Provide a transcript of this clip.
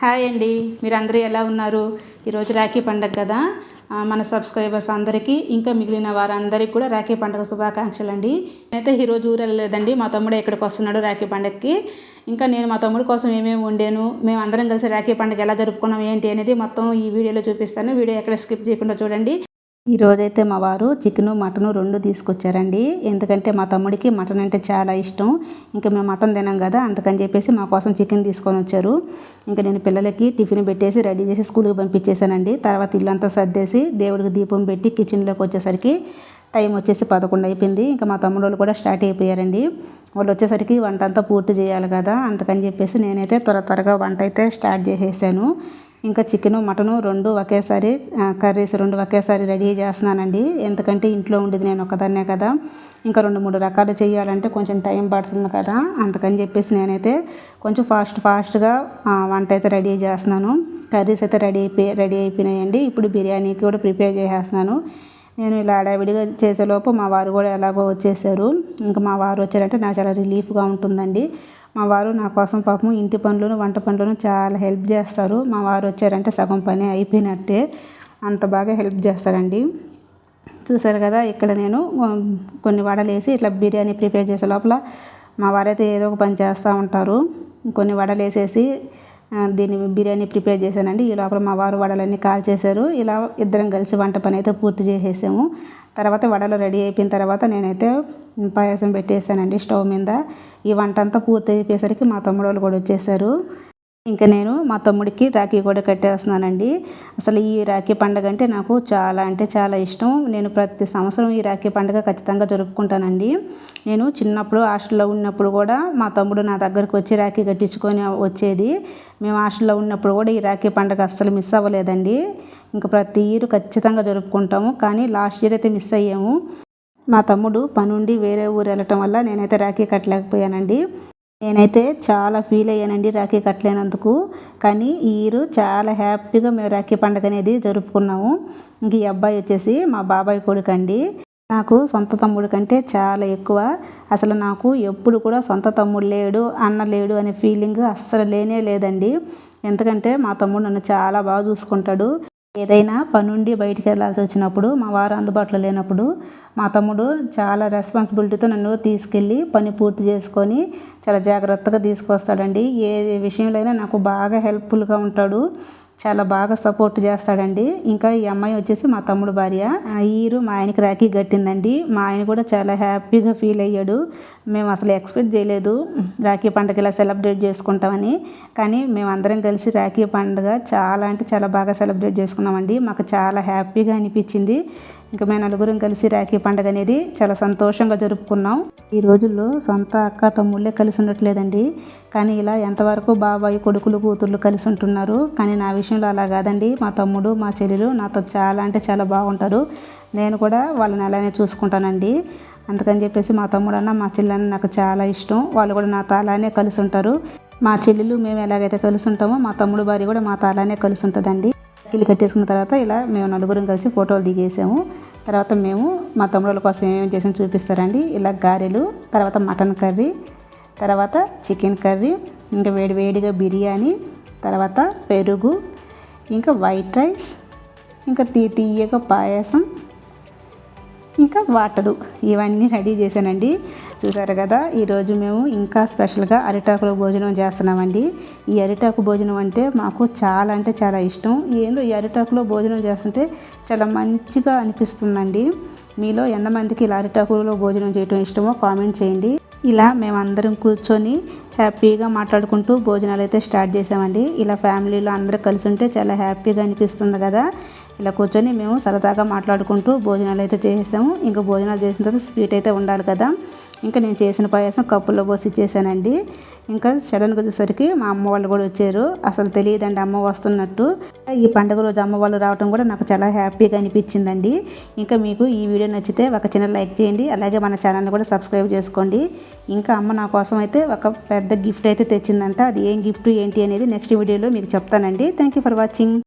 Hi అండి. మీరందరూ ఎలా ఉన్నారు? ఈరోజు రాఖీ పండగ కదా. మన సబ్స్క్రైబర్స్ అందరికీ ఇంకా మిగిలిన వారందరికీ కూడా రాఖీ పండగ శుభాకాంక్షలు అండి. నేనైతే ఈరోజు ఊరు వెళ్ళలేదండి. మా తమ్ముడు ఇక్కడికి వస్తున్నాడు రాఖీ పండగకి. ఇంకా నేను మా తమ్ముడు కోసం ఏమేమి వండాను మేము అందరం కలిసి రాఖీ పండగ ఎలా జరుపుకున్నాం ఏంటి అనేది మొత్తం ఈ వీడియోలో చూపిస్తాను. వీడియో ఎక్కడ స్కిప్ చేయకుండా చూడండి. ఈరోజైతే మా వారు చికెను మటను రెండు తీసుకొచ్చారండి. ఎందుకంటే మా తమ్ముడికి మటన్ అంటే చాలా ఇష్టం. ఇంకా మేము మటన్ తినాం కదా అందుకని చెప్పేసి మా కోసం చికెన్ తీసుకొని వచ్చారు. ఇంకా నేను పిల్లలకి టిఫిన్ పెట్టేసి రెడీ చేసి స్కూల్కి పంపించేశానండి. తర్వాత ఇల్లంతా సర్దేసి దేవుడికి దీపం పెట్టి కిచెన్లోకి వచ్చేసరికి టైం వచ్చేసి పదకొండు అయిపోయింది. ఇంకా మా తమ్ముడు వాళ్ళు కూడా స్టార్ట్ అయిపోయారండి. వాళ్ళు వచ్చేసరికి వంట అంతా పూర్తి చేయాలి కదా అందుకని చెప్పేసి నేనైతే త్వర త్వరగా వంట అయితే స్టార్ట్ చేసేసాను. ఇంకా చికెను మటను రెండు ఒకేసారి కర్రీస్ రెండు ఒకేసారి రెడీ చేస్తున్నానండి. ఎందుకంటే ఇంట్లో ఉండేది నేను ఒకదాన్నే కదా. ఇంకా రెండు మూడు రకాలు చేయాలంటే కొంచెం టైం పడుతుంది కదా. అందుకని చెప్పేసి నేనైతే కొంచెం ఫాస్ట్ ఫాస్ట్గా వంట అయితే రెడీ చేస్తున్నాను. కర్రీస్ అయితే రెడీ అయిపోయి రెడీ అయిపోయినాయండి. ఇప్పుడు బిర్యానీకి కూడా ప్రిపేర్ చేసేస్తున్నాను. నేను ఇలా హడావిడిగా చేసేలోపు మా వారు కూడా ఎలాగో వచ్చేసారు. ఇంకా మా వారు వచ్చారంటే నాకు చాలా రిలీఫ్గా ఉంటుందండి. మా వారు నా కోసం పాపం ఇంటి పనులను వంట పనులను చాలా హెల్ప్ చేస్తారు. మా వారు వచ్చారంటే సగం పని అయిపోయినట్టే అంత బాగా హెల్ప్ చేస్తారండి. చూసారు కదా ఇక్కడ నేను కొన్ని వడలు వేసి ఇట్లా బిర్యానీ ప్రిపేర్ చేసే లోపల మా వారైతే ఏదో ఒక పని చేస్తూ ఉంటారు. కొన్ని వడలు వేసేసి దీన్ని బిర్యానీ ప్రిపేర్ చేశానండి. ఈ లోపల మా వారు వడలన్నీ కాల్ చేశారు. ఇలా ఇద్దరం కలిసి వంట పని అయితే పూర్తి చేసేసాము. తర్వాత వడలు రెడీ అయిపోయిన తర్వాత నేనైతే పాయసం పెట్టేశానండి స్టవ్ మీద. ఈ వంట అంతా పూర్తి అయిపోయేసరికి మా తమ్ముడు వాళ్ళు కూడా వచ్చేసారు. ఇంకా నేను మా తమ్ముడికి రాఖీ కూడా కట్టేస్తున్నానండి. అసలు ఈ రాఖీ పండుగ అంటే నాకు చాలా అంటే చాలా ఇష్టం. నేను ప్రతి సంవత్సరం ఈ రాఖీ పండుగ ఖచ్చితంగా జరుపుకుంటానండి. నేను చిన్నప్పుడు హాస్టల్లో ఉన్నప్పుడు కూడా మా తమ్ముడు నా దగ్గరకు వచ్చి రాఖీ కట్టించుకొని వచ్చేది. మేము హాస్టల్లో ఉన్నప్పుడు కూడా ఈ రాఖీ పండుగ అస్సలు మిస్ అవ్వలేదండి. ఇంకా ప్రతి ఇయర్ ఖచ్చితంగా జరుపుకుంటాము. కానీ లాస్ట్ ఇయర్ అయితే మిస్ అయ్యాము. మా తమ్ముడు పనుండి వేరే ఊరు వెళ్ళటం వల్ల నేనైతే రాఖీ కట్టలేకపోయానండి. నేనైతే చాలా ఫీల్ అయ్యానండి రాఖీ కట్టలేనందుకు. కానీ ఈరు చాలా హ్యాపీగా మేము రాఖీ పండుగ అనేది జరుపుకున్నాము. ఇంక ఈ అబ్బాయి వచ్చేసి మా బాబాయ్ కొడుకు అండి. నాకు సొంత తమ్ముడు కంటే చాలా ఎక్కువ. అసలు నాకు ఎప్పుడు కూడా సొంత తమ్ముడు లేడు అన్న లేడు అనే ఫీలింగ్ అస్సలు లేనే లేదండి. ఎందుకంటే మా తమ్ముడు నన్ను చాలా బాగా చూసుకుంటాడు. ఏదైనా పనుండి బయటికి వెళ్ళాల్సి వచ్చినప్పుడు మా వారు అందుబాటులో లేనప్పుడు మా తమ్ముడు చాలా రెస్పాన్సిబిలిటీతో నన్ను తీసుకెళ్ళి పని పూర్తి చేసుకొని చాలా జాగ్రత్తగా తీసుకొస్తాడండి. ఏ విషయంలో అయినా నాకు బాగా హెల్ప్ఫుల్గా ఉంటాడు. చాలా బాగా సపోర్ట్ చేస్తాడండి. ఇంకా ఈ అమ్మాయి వచ్చేసి మా తమ్ముడు భార్య. ఈరు మా ఆయనకి రాఖీ కట్టిందండి. మా ఆయన కూడా చాలా హ్యాపీగా ఫీల్ అయ్యాడు. మేము అసలు ఎక్స్పెక్ట్ చేయలేదు రాఖీ పండుగ ఇలా సెలబ్రేట్ చేసుకుంటామని. కానీ మేము అందరం కలిసి రాఖీ పండుగ చాలా అంటే చాలా బాగా సెలబ్రేట్ చేసుకున్నామండి. మాకు చాలా హ్యాపీగా అనిపించింది. ఇంకా మేము నలుగురం కలిసి రాఖీ పండుగ అనేది చాలా సంతోషంగా జరుపుకున్నాం. ఈ రోజుల్లో సొంత అక్క తమ్ముళ్ళే కలిసి ఉండట్లేదండి. కానీ ఇలా ఎంతవరకు బాబాయ్ కొడుకులు కూతుర్లు కలిసి ఉంటున్నారు. కానీ నా విషయంలో అలా కాదండి. మా తమ్ముడు మా చెల్లెలు నాతో చాలా అంటే చాలా బాగుంటారు. నేను కూడా వాళ్ళని అలానే చూసుకుంటానండి. అందుకని చెప్పేసి మా తమ్ముడన్న మా చెల్లెన్న నాకు చాలా ఇష్టం. వాళ్ళు కూడా నాతో అలానే కలిసి ఉంటారు. మా చెల్లెలు మేము ఎలాగైతే కలిసి ఉంటామో మా తమ్ముడు భార్య కూడా మాతో అలానే కలిసి ఉంటుందండి. ఇల్లు కట్టేసుకున్న తర్వాత ఇలా మేము నలుగురం కలిసి ఫోటోలు దిగేసాము. తర్వాత మేము మా తమ్ముళ్ళ కోసం ఏమేమి చేసాం చూపిస్తారండి. ఇలా గారెలు తర్వాత మటన్ కర్రీ తర్వాత చికెన్ కర్రీ ఇంకా వేడి వేడిగా బిర్యానీ తర్వాత పెరుగు ఇంకా వైట్ రైస్ ఇంకా తీ తీయగా పాయసం ఇంకా వాటరు. ఇవన్నీ రెడీ చేశానండి. చూసారు కదా ఈరోజు మేము ఇంకా స్పెషల్గా అరిటాకులో భోజనం చేస్తున్నామండి. ఈ అరిటాకు భోజనం అంటే మాకు చాలా అంటే చాలా ఇష్టం. ఏందో ఈ అరిటాకులో భోజనం చేస్తుంటే చాలా మంచిగా అనిపిస్తుందండి. మీలో ఎంతమందికి ఇలా అరిటాకులో భోజనం చేయడం ఇష్టమో కామెంట్ చేయండి. ఇలా మేమందరం కూర్చొని హ్యాపీగా మాట్లాడుకుంటూ భోజనాలు అయితే స్టార్ట్ చేసామండి ఇలా ఫ్యామిలీలో అందరూ కలిసి ఉంటే చాలా హ్యాపీగా అనిపిస్తుంది కదా. ఇలా కూర్చొని మేము సరదాగా మాట్లాడుకుంటూ భోజనాలు అయితే చేసాము ఇంకా భోజనాలు చేసిన తర్వాత స్వీట్ అయితే ఉండాలి కదా. ఇంకా నేను చేసిన పాయసం కప్పుల్లో పోసి ఇచ్చేసానండి. ఇంకా సడన్గా చూసరికి మా అమ్మ వాళ్ళు కూడా వచ్చారు. అసలు తెలియదండి అమ్మ వస్తున్నట్టు. ఈ పండుగ రోజు అమ్మ వాళ్ళు రావడం కూడా నాకు చాలా హ్యాపీగా అనిపించిందండి. ఇంకా మీకు ఈ వీడియో నచ్చితే ఒక చిన్న లైక్ చేయండి. అలాగే మన ఛానల్ని కూడా సబ్స్క్రైబ్ చేసుకోండి. ఇంకా అమ్మ నా కోసం అయితే ఒక పెద్ద గిఫ్ట్ అయితే తెచ్చిందంట. అది ఏం గిఫ్ట్ ఏంటి అనేది నెక్స్ట్ వీడియోలో మీకు చెప్తానండి. Thank you for watching.